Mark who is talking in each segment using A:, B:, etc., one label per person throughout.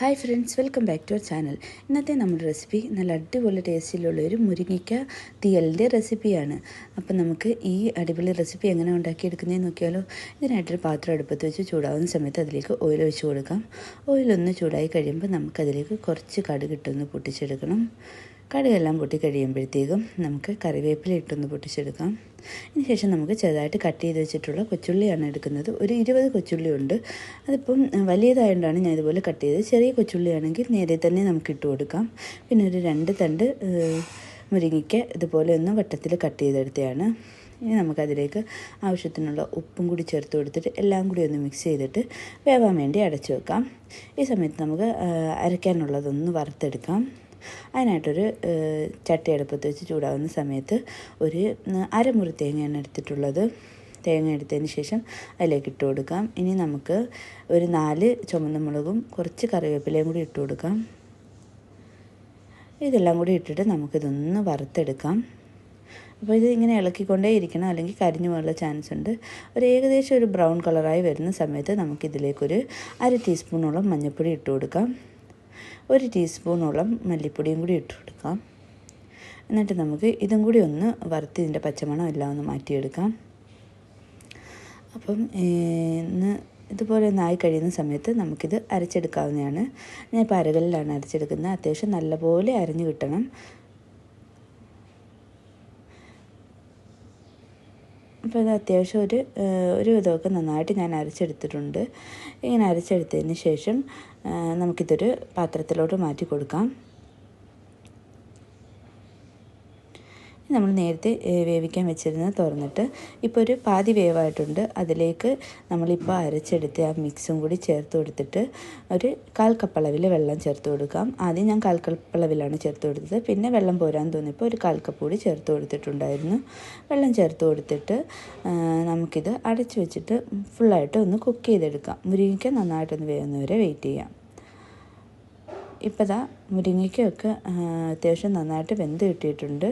A: Hi friends welcome back to our channel ഇന്നത്തെ നമ്മുടെ recipe നല്ല അടിപൊളി ടേസ്റ്റിലുള്ള ഒരു മുരിങ്ങിക്ക തീയലിന്റെ റെസിപ്പിയാണ് അപ്പം നമുക്ക് ഈ അടിപൊളി റെസിപ്പി എങ്ങനെ ഉണ്ടാക്കിയെടുക്കുന്നതെന്ന് നോക്കിയാലോ. ഇതിനായിട്ടൊരു പാത്രം അടുപ്പത്ത് വെച്ച് ചൂടാവുന്ന സമയത്ത് അതിലേക്ക് ഓയിൽ ഒഴിച്ച് കൊടുക്കാം. ഓയിലൊന്ന് ചൂടായി കഴിയുമ്പോൾ നമുക്കതിലേക്ക് കുറച്ച് കടുകിട്ടൊന്ന് പൊട്ടിച്ചെടുക്കണം. കടുകെല്ലാം പൊട്ടി കഴിയുമ്പോഴത്തേക്കും നമുക്ക് കറിവേപ്പില ഇട്ടൊന്ന് പൊട്ടിച്ചെടുക്കാം. അതിന് ശേഷം നമുക്ക് ചെറുതായിട്ട് കട്ട് ചെയ്ത് വെച്ചിട്ടുള്ള കൊച്ചുള്ളിയാണ് എടുക്കുന്നത്. ഒരു ഇരുപത് കൊച്ചുള്ളി ഉണ്ട്. അതിപ്പം വലിയതായതുകൊണ്ടാണ് ഞാൻ ഇതുപോലെ കട്ട് ചെയ്തത്. ചെറിയ കൊച്ചുള്ളിയാണെങ്കിൽ നേരെ തന്നെ നമുക്ക് ഇട്ട് കൊടുക്കാം. പിന്നെ ഒരു രണ്ട് തണ്ട് മുരിങ്ങയ്ക്ക് ഇതുപോലെ ഒന്ന് വട്ടത്തിൽ കട്ട് ചെയ്തെടുത്തതാണ് ഇനി നമുക്കതിലേക്ക് ആവശ്യത്തിനുള്ള ഉപ്പും കൂടി ചേർത്ത് കൊടുത്തിട്ട് എല്ലാം കൂടി ഒന്ന് മിക്സ് ചെയ്തിട്ട് വേവാൻ വേണ്ടി അടച്ചു വെക്കാം. ഈ സമയത്ത് നമുക്ക് അരയ്ക്കാനുള്ളതൊന്ന് വറുത്തെടുക്കാം. അതിനായിട്ടൊരു ചട്ടി അടുപ്പത്ത് വെച്ച് ചൂടാവുന്ന സമയത്ത് ഒരു അരമുറി തേങ്ങയാണ് എടുത്തിട്ടുള്ളത്. തേങ്ങ എടുത്തതിന് ശേഷം അതിലേക്ക് ഇട്ട് കൊടുക്കാം. ഇനി നമുക്ക് ഒരു നാല് ചുമന്ന മുളകും കുറച്ച് കറിവേപ്പിലയും കൂടി ഇട്ട് കൊടുക്കാം. ഇതെല്ലാം കൂടി ഇട്ടിട്ട് നമുക്കിതൊന്ന് വറുത്തെടുക്കാം. അപ്പോൾ ഇത് ഇങ്ങനെ ഇളക്കിക്കൊണ്ടേ ഇരിക്കണം. അല്ലെങ്കിൽ കരിഞ്ഞു പോകാനുള്ള ചാൻസ് ഉണ്ട്. ഒരു ഏകദേശം ഒരു ബ്രൗൺ കളറായി വരുന്ന സമയത്ത് നമുക്കിതിലേക്കൊരു അര ടീസ്പൂണോളം മഞ്ഞൾപ്പൊടി ഇട്ട് കൊടുക്കാം. ഒരു ടീസ്പൂണോളം മല്ലിപ്പൊടിയും കൂടി ഇട്ട് കൊടുക്കാം. എന്നിട്ട് നമുക്ക് ഇതും കൂടി ഒന്ന് വറുത്ത് ഇതിന്റെ പച്ചമണം എല്ലാം ഒന്ന് മാറ്റിയെടുക്കാം. അപ്പം ഇന്ന് ഇതുപോലെ ഒന്ന് ആയി കഴിയുന്ന സമയത്ത് നമുക്കിത് അരച്ചെടുക്കാവുന്നതാണ്. ഞാൻ ഇപ്പോൾ അരകല്ലിലാണ് അരച്ചെടുക്കുന്നത്. അത്യാവശ്യം നല്ലപോലെ അരഞ്ഞു കിട്ടണം. അപ്പോൾ ഇത് അത്യാവശ്യം ഒരു ഒരു വിധമൊക്കെ നന്നായിട്ട് ഞാൻ അരച്ചെടുത്തിട്ടുണ്ട്. ഇങ്ങനെ അരച്ചെടുത്തതിന് ശേഷം നമുക്കിതൊരു പാത്രത്തിലോട്ട് മാറ്റി കൊടുക്കാം. നമ്മൾ നേരത്തെ വേവിക്കാൻ വെച്ചിരുന്നത് തുറന്നിട്ട് ഇപ്പോൾ ഒരു പാതി വേവായിട്ടുണ്ട്. അതിലേക്ക് നമ്മളിപ്പോൾ അരച്ചെടുത്ത് ആ മിക്സും കൂടി ചേർത്ത് കൊടുത്തിട്ട് ഒരു കാൽ കപ്പളവിൽ വെള്ളം ചേർത്ത് കൊടുക്കാം. ആദ്യം ഞാൻ കാൽ കപ്പളവിലാണ് ചേർത്ത് കൊടുത്തത്. പിന്നെ വെള്ളം പോരാൻ തോന്നിയപ്പോൾ ഒരു കാൽ കപ്പ് കൂടി ചേർത്ത് കൊടുത്തിട്ടുണ്ടായിരുന്നു. വെള്ളം ചേർത്ത് കൊടുത്തിട്ട് നമുക്കിത് അടച്ചു വെച്ചിട്ട് ഫുള്ളായിട്ട് ഒന്ന് കുക്ക് ചെയ്തെടുക്കാം. മുരിങ്ങയ്ക്ക നന്നായിട്ടൊന്ന് വേവുന്നവരെ വെയിറ്റ് ചെയ്യാം. ഇപ്പോൾ ദാ മുരിങ്ങയ്ക്കൊക്കെ അത്യാവശ്യം നന്നായിട്ട് വെന്ത് കിട്ടിയിട്ടുണ്ട്.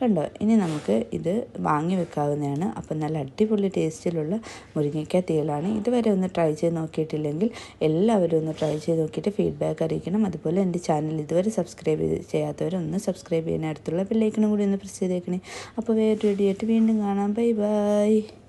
A: കണ്ടോ? ഇനി നമുക്ക് ഇത് വാങ്ങി വെക്കാവുന്നതാണ്. അപ്പം നല്ല അടിപൊളി ടേസ്റ്റിലുള്ള മുരിങ്ങയ്ക്ക തീയലാണ് ഇതുവരെ ഒന്ന് ട്രൈ ചെയ്ത് നോക്കിയിട്ടില്ലെങ്കിൽ എല്ലാവരും ഒന്ന് ട്രൈ ചെയ്ത് നോക്കിയിട്ട് ഫീഡ്ബാക്ക് അറിയിക്കണം. അതുപോലെ എന്റെ ചാനൽ ഇതുവരെ സബ്സ്ക്രൈബ് ചെയ്യാത്തവരൊന്ന് സബ്സ്ക്രൈബ് ചെയ്യുന്ന അടുത്തുള്ള ബെല്ലൈക്കണും കൂടി ഒന്ന് പ്രസ് ചെയ്തേക്കണേ. അപ്പോൾ വേറൊരു വീഡിയോ ആയിട്ട് വീണ്ടും കാണാം. Bye bye